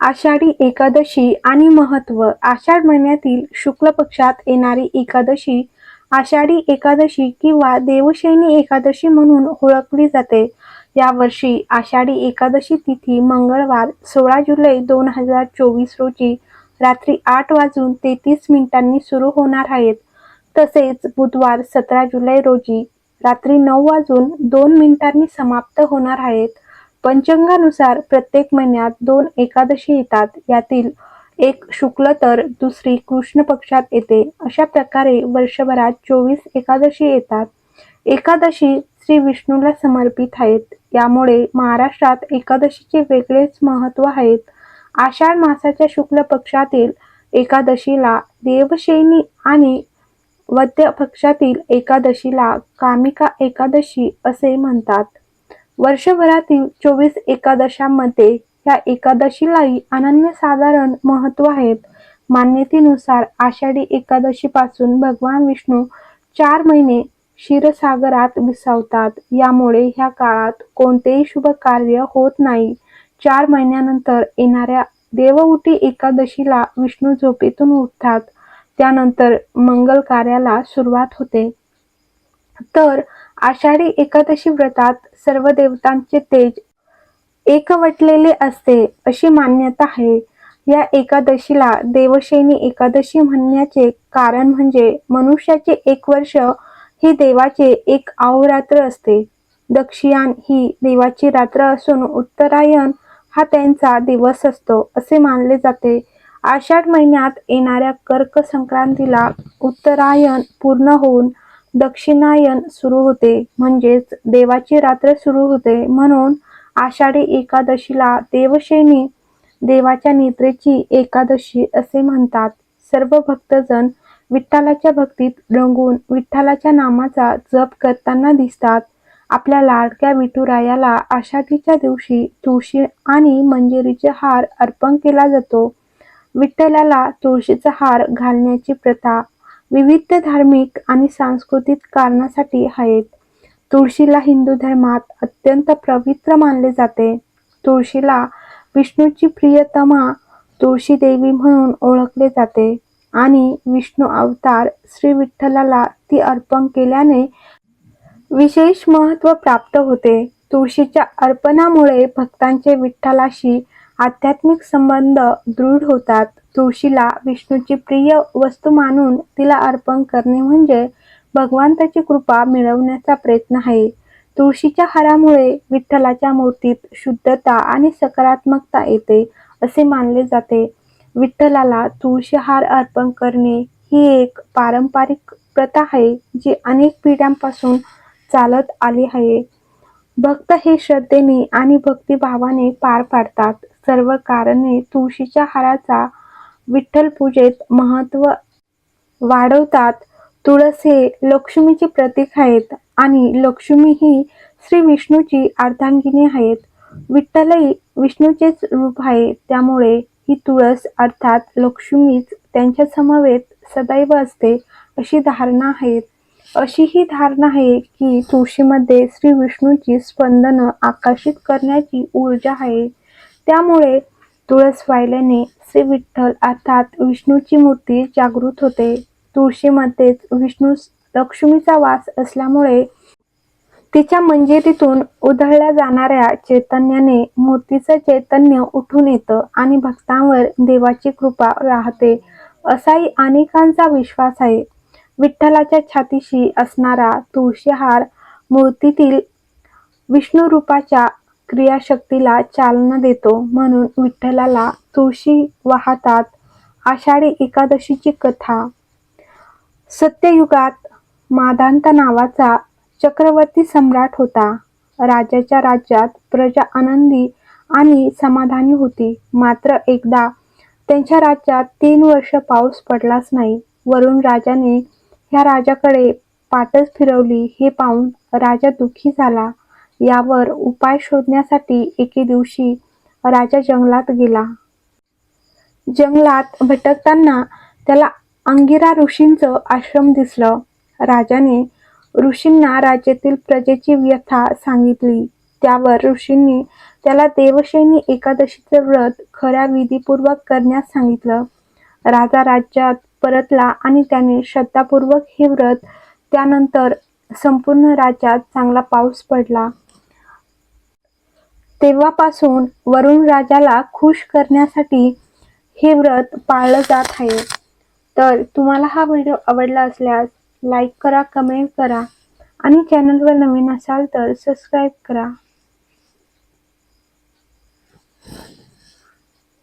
आषाढी एकादशी आणि महत्त्व आषाढ महिन्यातील शुक्ल पक्षात येणारी एकादशी आषाढी एकादशी किंवा देवशैनी एकादशी म्हणून ओळखली जाते. यावर्षी आषाढी एकादशी तिथी मंगळवार सोळा जुलै दोन हजार चोवीस रोजी रात्री आठ वाजून तेहतीस मिनिटांनी सुरू होणार आहेत. तसेच बुधवार सतरा जुलै रोजी रात्री नऊ वाजून दोन मिनिटांनी समाप्त होणार आहेत. पंचांगानुसार प्रत्येक महिन्यात दोन एकादशी येतात. यातील एक शुक्ल तर दुसरी कृष्ण पक्षात येते. अशा प्रकारे वर्षभरात चोवीस एकादशी येतात. एकादशी श्री विष्णूला समर्पित आहेत. यामुळे महाराष्ट्रात एकादशीचे वेगळेच महत्त्व आहेत. आषाढ मासाच्या शुक्ल पक्षातील एकादशीला देवशैनी आणि वद्य पक्षातील एकादशीला कामिका एकादशी असे म्हणतात. वर्षभरातील चोवीस एकादशांमध्ये या एकादशीलाही अनन्यसाधारण महत्त्व आहेत. मान्यतेनुसार आषाढी एकादशीपासून भगवान विष्णू चार महिने क्षीरसागरात विसावतात. यामुळे ह्या काळात कोणतेही शुभ कार्य होत नाही. चार महिन्यानंतर येणाऱ्या देवउटी एकादशीला विष्णू झोपेतून उठतात. त्यानंतर मंगल कार्याला सुरुवात होते. तर आषाढी एकादशी व्रतात सर्व देवतांचे तेज एकवटलेले असते अशी मान्यता आहे. या एकादशीला देवशैनी एकादशी म्हणण्याचे कारण म्हणजे मनुष्याचे एक वर्ष ही देवाचे एक अहोरात्र असते. दक्षियान ही देवाची रात्र असून उत्तरायण हा त्यांचा दिवस असतो असे मानले जाते. आषाढ महिन्यात येणाऱ्या कर्क संक्रांतीला उत्तरायण पूर्ण होऊन दक्षिणायन सुरू होते. म्हणजेच देवाची रात्र सुरू होते. म्हणून आषाढी एकादशीला देवशेनी देवाच्या निद्रेची एकादशी असे म्हणतात. सर्व भक्तजण विठ्ठलाच्या भक्तीत रंगून विठ्ठलाच्या नामाचा जप करताना दिसतात. आपल्या लाडक्या विठुरायाला आषाढीच्या दिवशी तुळशी आणि मंजिरीचे हार अर्पण केला जातो. विठ्ठलाला तुळशीचा हार घालण्याची प्रथा विविध धार्मिक आणि सांस्कृतिक कारणासाठी आहेत. तुळशीला हिंदू धर्मात अत्यंत पवित्र मानले जाते. तुळशीला विष्णूची प्रियतमा तुळशी देवी म्हणून ओळखले जाते आणि विष्णू अवतार श्री विठ्ठलाला ती अर्पण केल्याने विशेष महत्त्व प्राप्त होते. तुळशीच्या अर्पणामुळे भक्तांचे विठ्ठलाशी आध्यात्मिक संबंध दृढ होतात. तुळशीला विष्णूची प्रिय वस्तू मानून तिला अर्पण करणे म्हणजे भगवंताची कृपा मिळवण्याचा प्रयत्न आहे. तुळशीच्या हारामुळे विठ्ठलाच्या मूर्तीत शुद्धता आणि सकारात्मकता येते असे मानले जाते. विठ्ठलाला तुळशी हार अर्पण करणे ही एक पारंपरिक प्रथा आहे जी अनेक पिढ्यांपासून चालत आली आहे. भक्त हे श्रद्धेने आणि भक्तिभावाने पार पाडतात. सर्व कारणे तुळशीच्या हाराचा विठ्ठल पूजेत महत्त्व वाढवतात. तुळस हे लक्ष्मीचे प्रतीक आहेत आणि लक्ष्मी ही श्री विष्णूची अर्धांगिनी आहेत. विठ्ठलही विष्णूचेच रूप आहे त्यामुळे ही तुळस अर्थात लक्ष्मीच त्यांच्या समवेत सदैव असते अशी धारणा आहे. अशी ही धारणा आहे की तुळशीमध्ये श्री विष्णूची स्पंदनं आकर्षित करण्याची ऊर्जा आहे. त्यामुळे तुळस वाहिल्याने श्री विठ्ठल अर्थात विष्णूची मूर्ती जागृत होते. तुळशीमध्येच विष्णू लक्ष्मीचा वास असल्यामुळे तिच्या मंजिरीतून उधळल्या जाणाऱ्या चैतन्याने मूर्तीचं चैतन्य उठून येतं आणि भक्तांवर देवाची कृपा राहते असाही अनेकांचा विश्वास आहे. विठ्ठलाच्या छातीशी असणारा तुळशीहार मूर्तीतील विष्णू रूपाच्या क्रियाशक्तीला चालना देतो म्हणून विठ्ठलाला तुळशी वाहतात आषाढी एकादशीची कथा. सत्ययुगात मादांत नावाचा चक्रवर्ती सम्राट होता. राजाच्या राज्यात प्रजा आनंदी आणि समाधानी होती. मात्र एकदा त्यांच्या राज्यात तीन वर्ष पाऊस पडलाच नाही. वरून राजाने ह्या राजाकडे पाटच फिरवली हे पाहून राजा दुःखी झाला. यावर उपाय शोधण्यासाठी एके दिवशी राजा जंगलात गेला. जंगलात भटकताना त्याला अंगिरा ऋषींचं आश्रम दिसलं. राजाने ऋषींना राज्यातील प्रजेची व्यथा सांगितली. त्यावर ऋषींनी त्याला देवशैनी एकादशीचे व्रत खऱ्या विधीपूर्वक करण्यास सांगितलं. राजा राज्यात परतला आणि त्याने श्रद्धापूर्वक हे व्रत त्यानंतर संपूर्ण राज्यात चांगला पाऊस पडला. तेव्हापासून वरुण राजाला खुश करण्यासाठी हे व्रत पाळलं जात आहे. तर तुम्हाला हा व्हिडिओ आवडला असल्यास लाईक करा कमेंट करा आणि चॅनलवर नवीन असाल तर सबस्क्राईब करा.